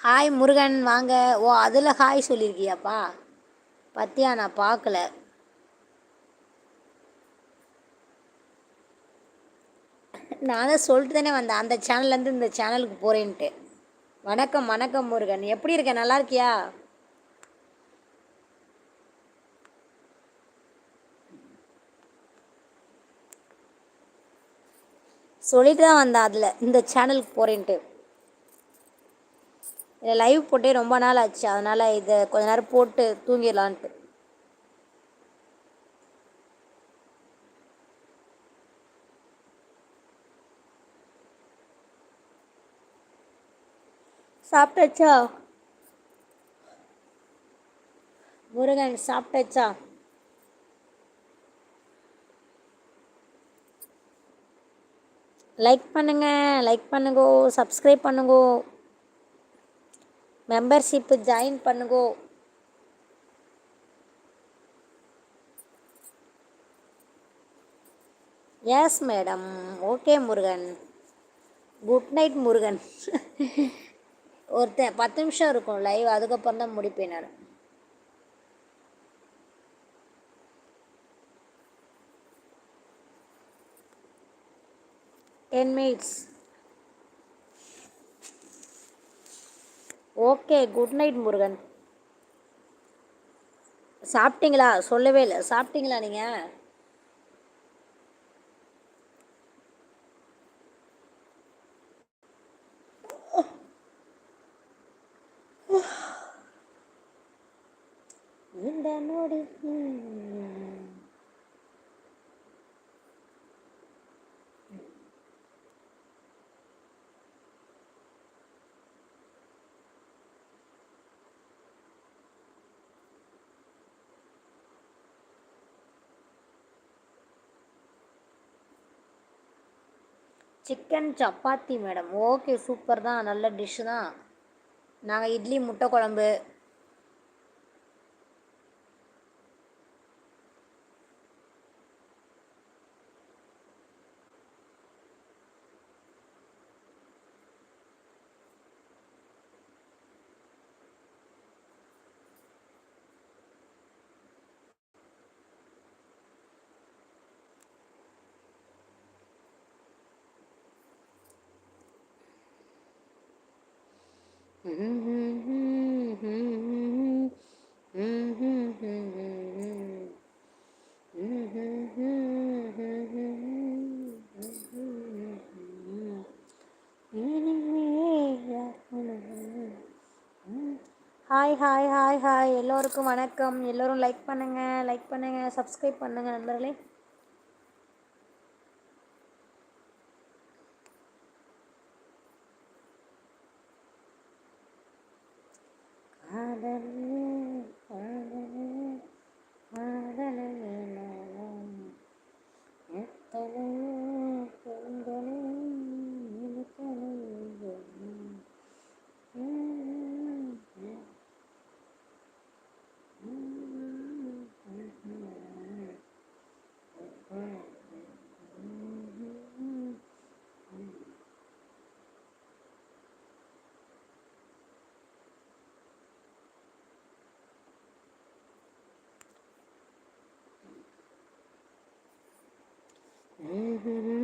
Hi Murugan. வாங்க. ஓ அதில் hi சொல்லியிருக்கியாப்பா பத்தியா நான் பார்க்கல நான் தான் சொல்லிட்டு தானே வந்தேன் அந்த சேனல்லேருந்து இந்த சேனலுக்கு போகிறேன்ட்டு வணக்கம் வணக்கம் முருகன். எப்படி இருக்க? நல்லா இருக்கியா? சொல்லிட்டு தான் வந்தேன் அதில். இந்த சேனலுக்கு போகிறேன்ட்டு இதில் லைவ் போட்டே ரொம்ப நாள் ஆச்சு. அதனால் இதை கொஞ்ச நேரம் போட்டு தூங்கிடலான்ட்டு. சாப்பிட்டாச்சா? முருகன் சாப்பிட்டாச்சா? லைக் பண்ணுங்கள் லைக் பண்ணுங்கோ சப்ஸ்கிரைப் பண்ணுங்கோ. மெம்பர்ஷிப்பு ஜாயின் பண்ணுங்கோ. Yes madam okay Murugan. Good night Murugan. ஒருத்தன் பத்து நிமிஷம் இருக்கும் லைவ் அதுக்கப்புறம் தான் முடிப்பேன் நான். Ten minutes okay good night Murugan. சாப்பிட்டீங்களா? சொல்லவே இல்லை. சாப்பிட்டீங்களா நீங்கள் இந்த நொடி. Chicken chapati madam okay super தான். நல்ல டிஷ்ஷு தான். நாங்கள் இட்லி முட்டை குழம்பு ஹாய் ஹாய் ஹாய் ஹாய் எல்லோருக்கும் வணக்கம். எல்லோரும் லைக் பண்ணுங்கள் லைக் பண்ணுங்கள் சப்ஸ்கிரைப் பண்ணுங்கள் நண்பர்களே. Mm-hmm.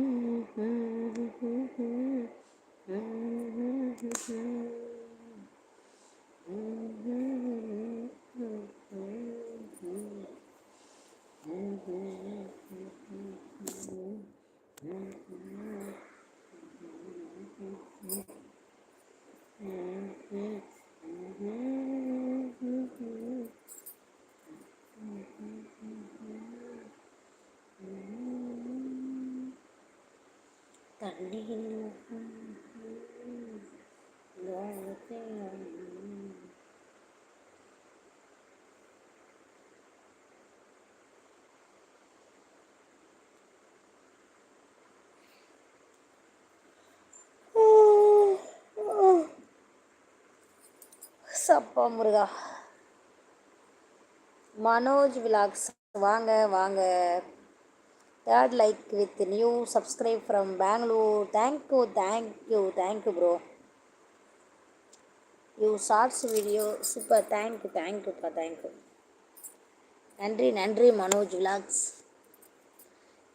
சப்பா முருகா. மனோஜ் விலாக்ஸ். வாங்க வாங்க. Third like with new subscribe from Bangalore thank you thank you thank you bro you shorts video super thank you தேங்க்யூப்பா தேங்க்யூ நன்றி நன்றி மனோஜ் விலாக்ஸ்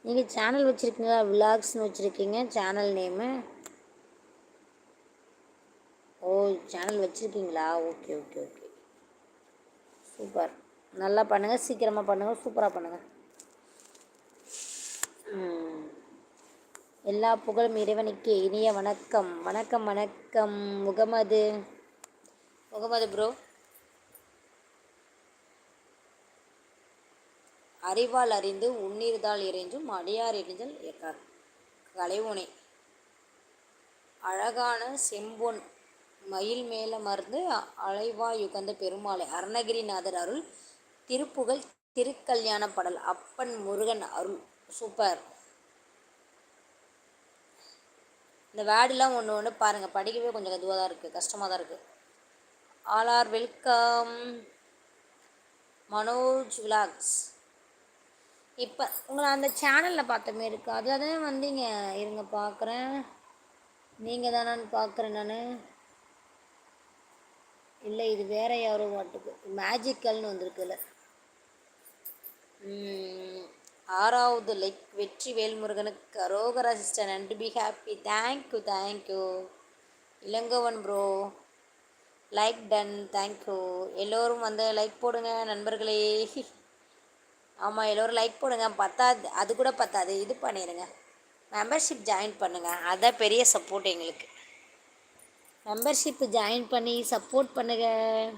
நீங்கள் சேனல் வச்சுருக்கீங்களா? விலாக்ஸ்னு வச்சுருக்கீங்க. சேனல் நேமு ஓ சேனல் வச்சுருக்கீங்களா? ஓகே ஓகே ஓகே சூப்பர் நல்லா பண்ணுங்கள் சீக்கிரமாக பண்ணுங்கள் சூப்பராக பண்ணுங்கள் எல்லா புகழும் இறைவனுக்கு இனிய வணக்கம். வணக்கம் வணக்கம். முகமது. முகமது ப்ரோ அறிவால் அறிந்து உன்னிருதால் இறைஞ்சும் அடியார் எரிஞ்சல் கலைவுனை. அழகான செம்பொன் மயில் மேல மருந்து அலைவா யுகந்த பெருமாளை. அருணகிரிநாதர் அருள். திருப்புகழ் திருக்கல்யாண படல். அப்பன் முருகன் அருள். சூப்பர். இந்த வேர்டுலாம் ஒன்று ஒன்று பாருங்கள் படிக்கவே கொஞ்சம் இதுவாக தான் இருக்குது கஷ்டமாக தான் இருக்குது all are welcome Manoj vlogs இப்போ உங்களை அந்த சேனலில் பார்த்த மாரி இருக்குது அதில் தான் வந்தீங்க இருங்க பார்க்குறேன். நீங்கள் தானான்னு பார்க்குறேன் நான். இல்லை இது வேறு யாரோ வாட்டுக்கு மேஜிக்கல்னு வந்திருக்குல்ல ஆறாவது லைக் வெற்றி வேல்முருகனுக்கு அரோகரா sister and be happy thank you thank you Ilangovan bro like ton thank you எல்லோரும் வந்து லைக் போடுங்க நண்பர்களே. ஆமாம் எல்லோரும் லைக் போடுங்க. பத்தாது அது கூட பத்தாது. இது பண்ணிடுங்க மெம்பர்ஷிப் ஜாயின் பண்ணுங்கள் அதான் பெரிய சப்போர்ட் எங்களுக்கு. மெம்பர்ஷிப்பு ஜாயின் பண்ணி சப்போர்ட் பண்ணுங்கள்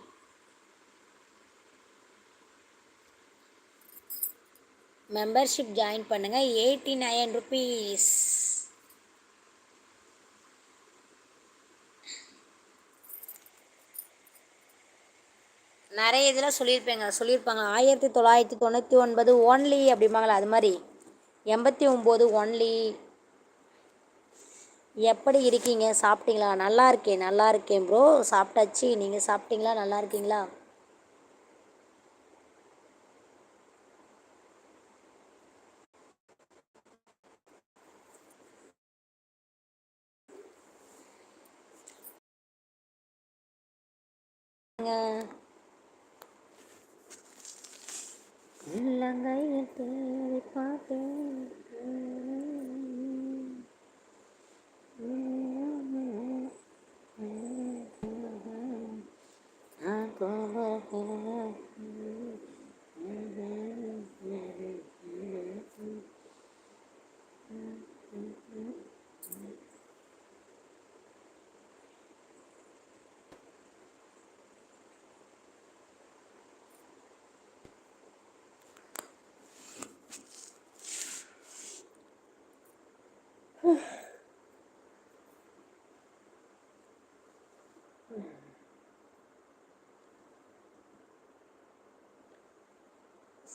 மெம்பர்ஷிப் ஜாயின் பண்ணுங்கள் எயிட்டி நைன் ருபீஸ் நிறைய இதில் சொல்லியிருப்பேங்க. சொல்லியிருப்பாங்க. ஆயிரத்தி தொள்ளாயிரத்தி தொண்ணூற்றி ஒன்பது ஒன்லி அப்படிம்பாங்களா அது மாதிரி. எண்பத்தி ஒம்பது ஒன்லி எப்படி இருக்கீங்க? சாப்பிட்டீங்களா? நல்லா இருக்கேன் நல்லா இருக்கேன் ப்ரோ சாப்பிட்டாச்சு. நீங்கள் சாப்பிட்டீங்களா? நல்லா இருக்கீங்களா? இல்லங்கையில் தேடி பார்த்தேன்.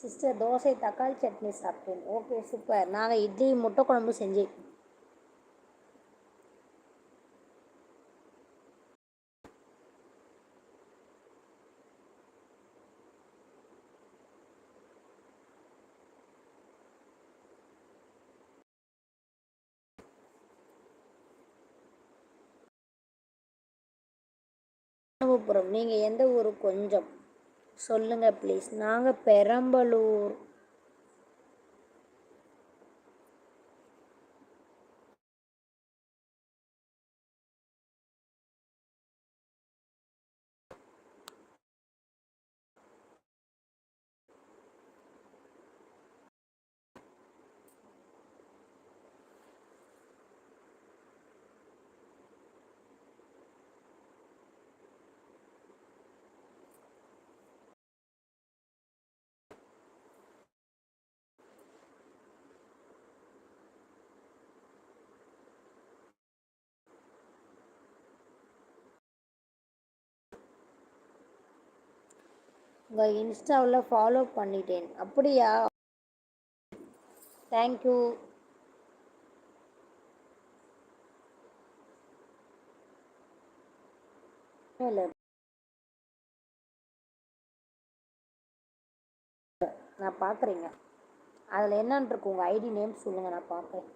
சிஸ்டர் தோசை தக்காளி சட்னி சாப்பிட்டேன். ஓகே சூப்பர் நாங்கள் இட்லி முட்டை குழம்பு செஞ்சேன். அனுபவபுரம் நீங்கள் எந்த ஊர் கொஞ்சம்? சொல்லுங்கள் ப்ளீஸ் நாங்கள் பெரம்பலூர். உங்கள் இன்ஸ்டாவில் ஃபாலோ பண்ணிட்டேன். அப்படியா? தேங்க்யூ நான் பார்க்குறேங்க அதில் என்னன்னு இருக்கு உங்கள் ஐடி நேம் சொல்லுங்கள் நான் பார்க்குறேன்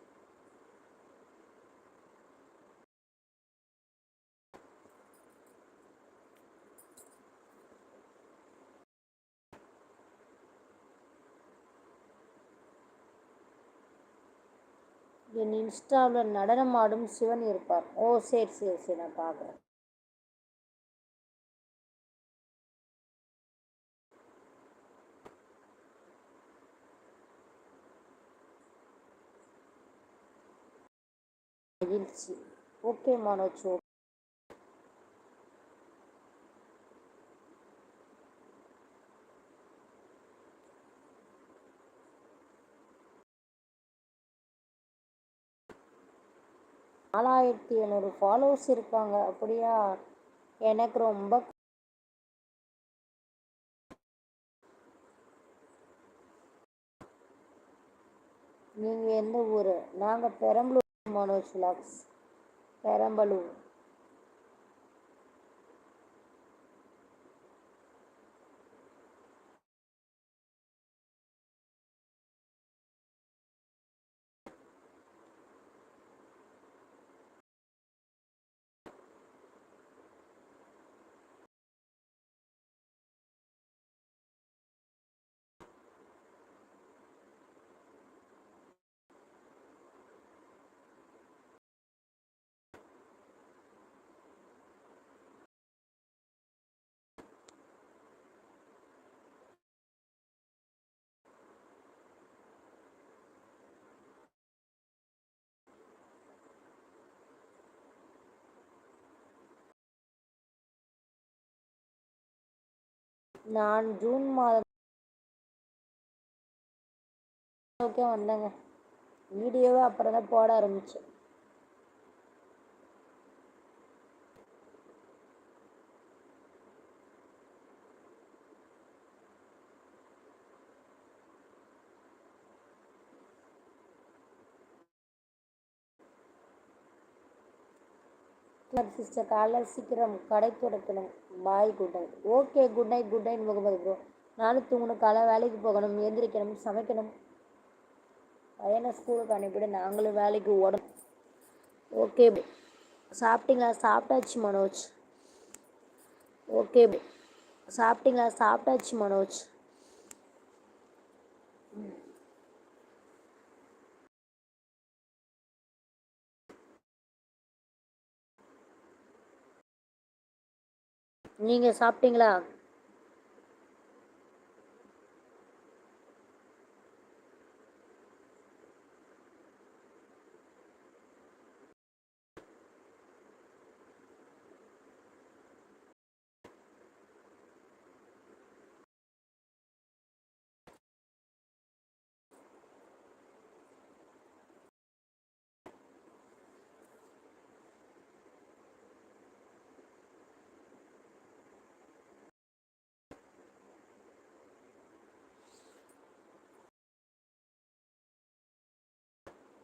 என் இன்ஸ்டாவில் நடனமாடும் சிவன் இருப்பார். ஓ சரி சரி சரி நான் பார்க்குறேன். மகிழ்ச்சி. ஓகே மனோஜ் நாலாயிரத்தி எழுநூறு ஃபாலோவர்ஸ் இருக்காங்க. அப்படியா? எனக்கு ரொம்ப நீங்கள் எந்த ஊர்? நாங்கள் பெரம்பலூர் மனோஜ் விலாக்ஸ் பெரம்பலூர். நான் ஜூன் மாதம் ஓகே வந்தேங்க. வீடியோவே அப்புறம் தான் போட ஆரம்பித்தேன் சிஸ்டர் காலைல சீக்கிரம் கடை துடைக்கணும். Bye good night okay good night good night Mohammed bro நானும் தூங்கணும் காலை வேலைக்கு போகணும் எந்திரிக்கணும் சமைக்கணும். பையனை ஸ்கூலுக்கு அனுப்பிவிட நாங்களும் வேலைக்கு ஓடணும். ஓகே சாப்பிட்டீங்களா? சாப்பிட்டாச்சு மனோஜ். ஓகே சாப்பிட்டீங்களா? சாப்பிட்டாச்சு மனோஜ். நீங்கள் சாப்பிட்டீங்களா?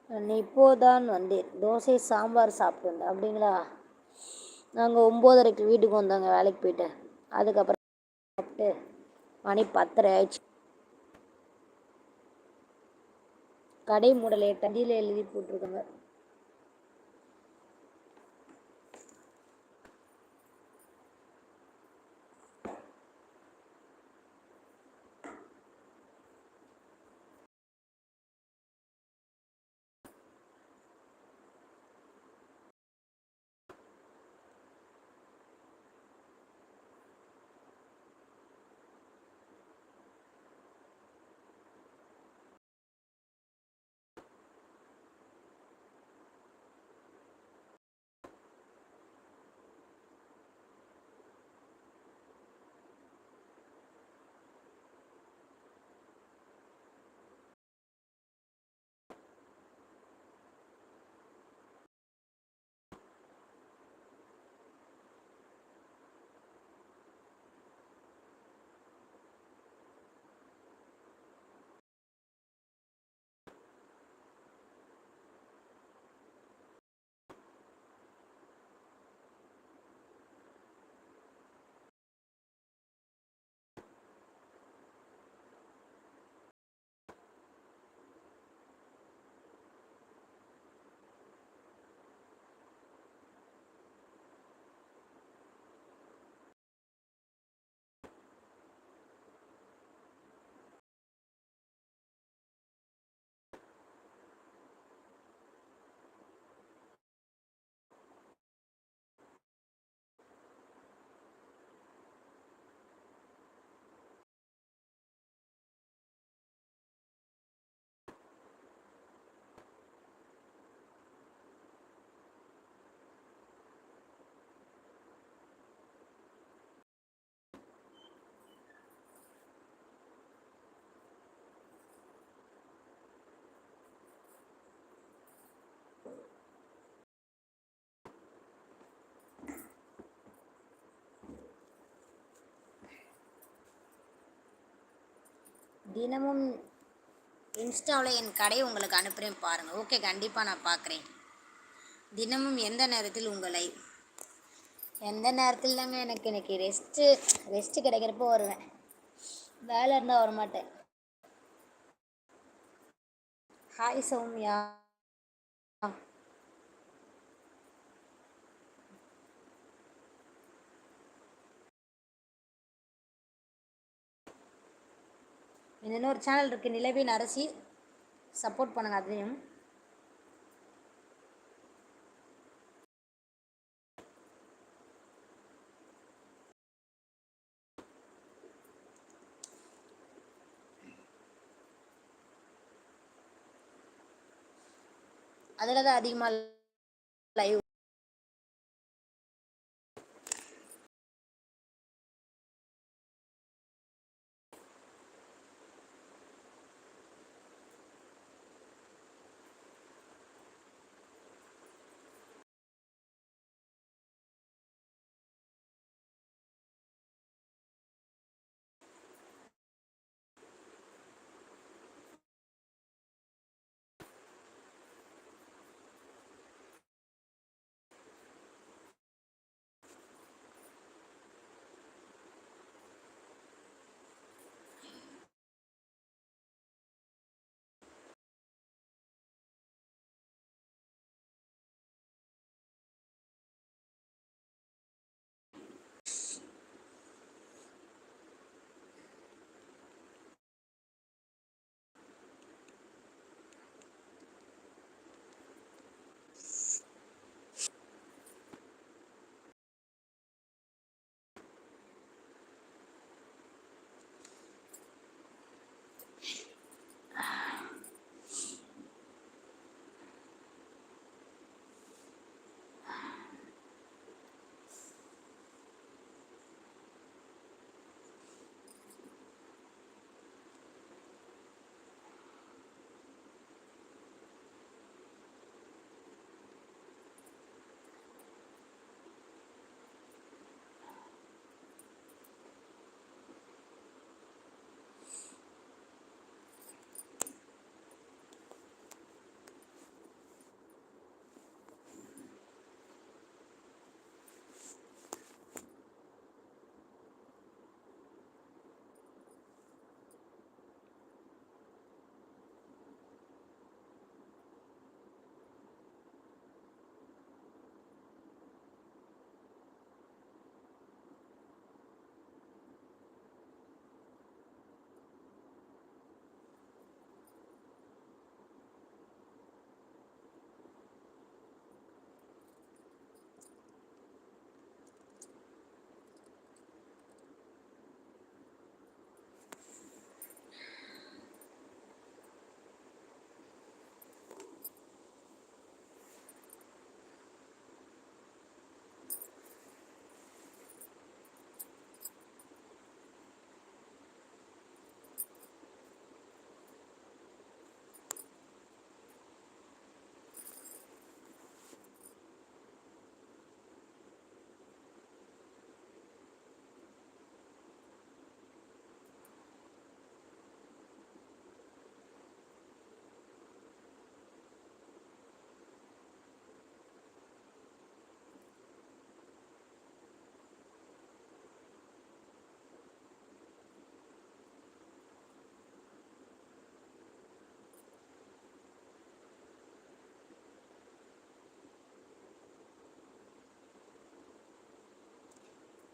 நான் இப்போதான் வந்தேன். தோசை சாம்பார் சாப்பிட்டு வந்தேன். அப்படிங்களா? நாங்கள் ஒம்போதரைக்கு வீட்டுக்கு வந்தோங்க வேலைக்கு போயிட்டு. அதுக்கப்புறம் சாப்பிட்டு மணி பத்தரை ஆயிடுச்சு. கடை மூடலை தண்டியில் எழுதி போட்டிருக்காங்க. தினமும் இன்ஸ்டாவில் என் கடை உங்களுக்கு அனுப்புகிறேன் பாருங்கள். ஓகே கண்டிப்பாக நான் பார்க்குறேன். தினமும் எந்த நேரத்தில் உங்களை? எந்த நேரத்தில் தாங்க எனக்கு எனக்கு ரெஸ்ட்டு ரெஸ்ட்டு கிடைக்கிறப்போ வருவேன். வேலை இருந்தால் வரமாட்டேன். ஹாய் சௌமியா. இன்னொரு சேனல் இருக்குது நிலவின் அரசி. சப்போர்ட் பண்ணுங்கள் அதையும் அதில் தான் அதிகமாக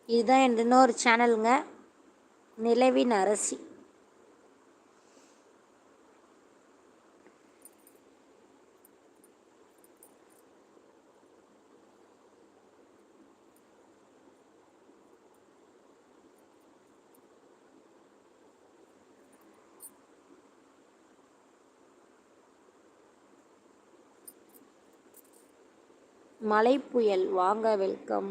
இதுதான் என் இன்னொரு சேனலுங்க நிலவின் அரசி. மலை புயல் வாங்க வெல்கம்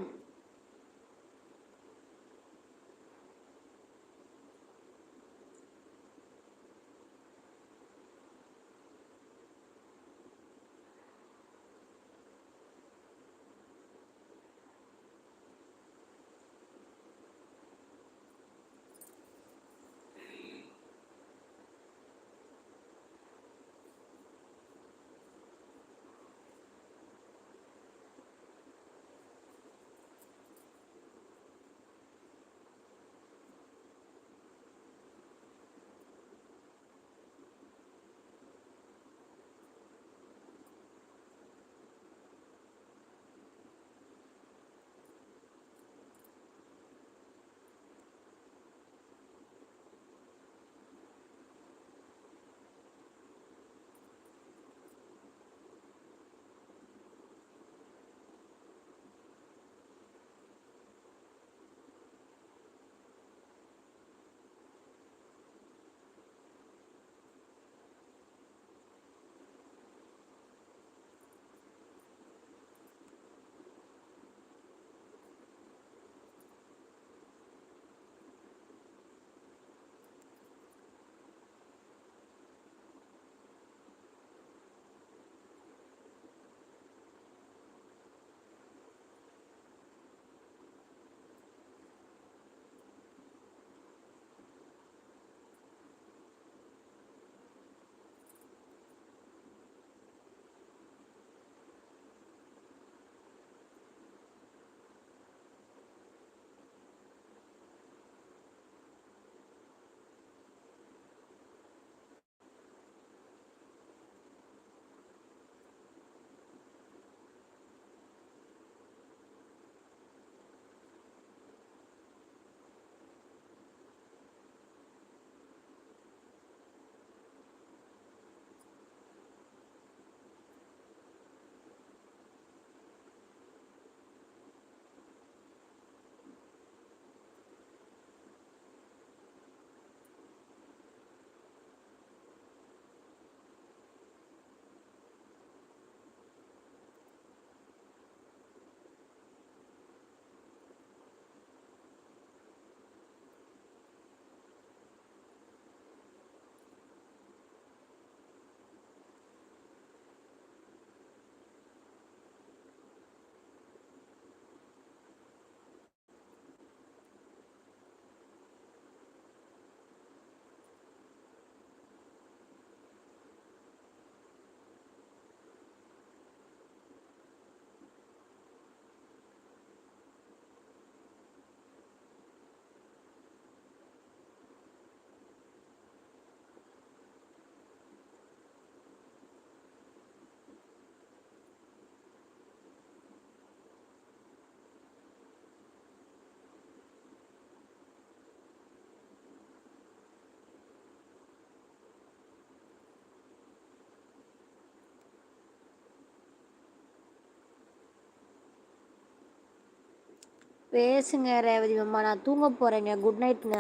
பேசுங்க ரேவதி அம்மா நான் தூங்க போகிறேங்க குட் நைட்டுங்க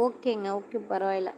ஓகேங்க ஓகே பரவாயில்ல.